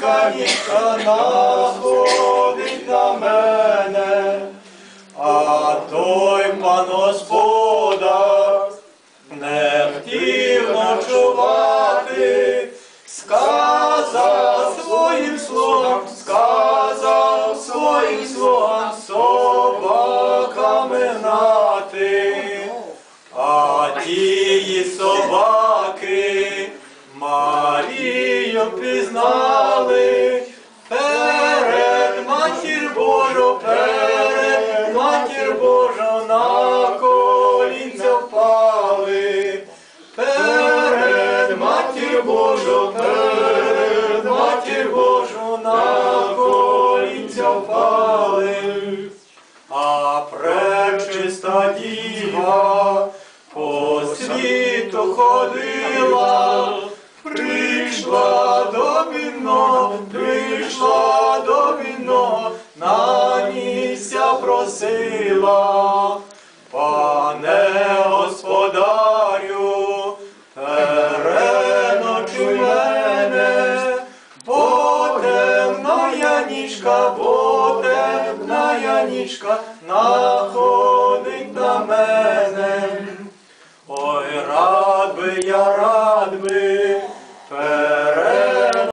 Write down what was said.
Жінка вікна ходить на мене, а той пан Господа не втів ночувати, сказав своїм слугам, сказав своїм слугам собаками гнати, а тії собаки малі. Марію пізнали перед матір Божу, перед матір Божу на колінця впали. Перед матір Божу, перед матір Божу на колінця впали. А пречиста діва по світу ходила, прийшла до вінно, прийшла до вінно, на місця просила. Пане господарю, переночуй мене, бо темна я нічка, бо темна на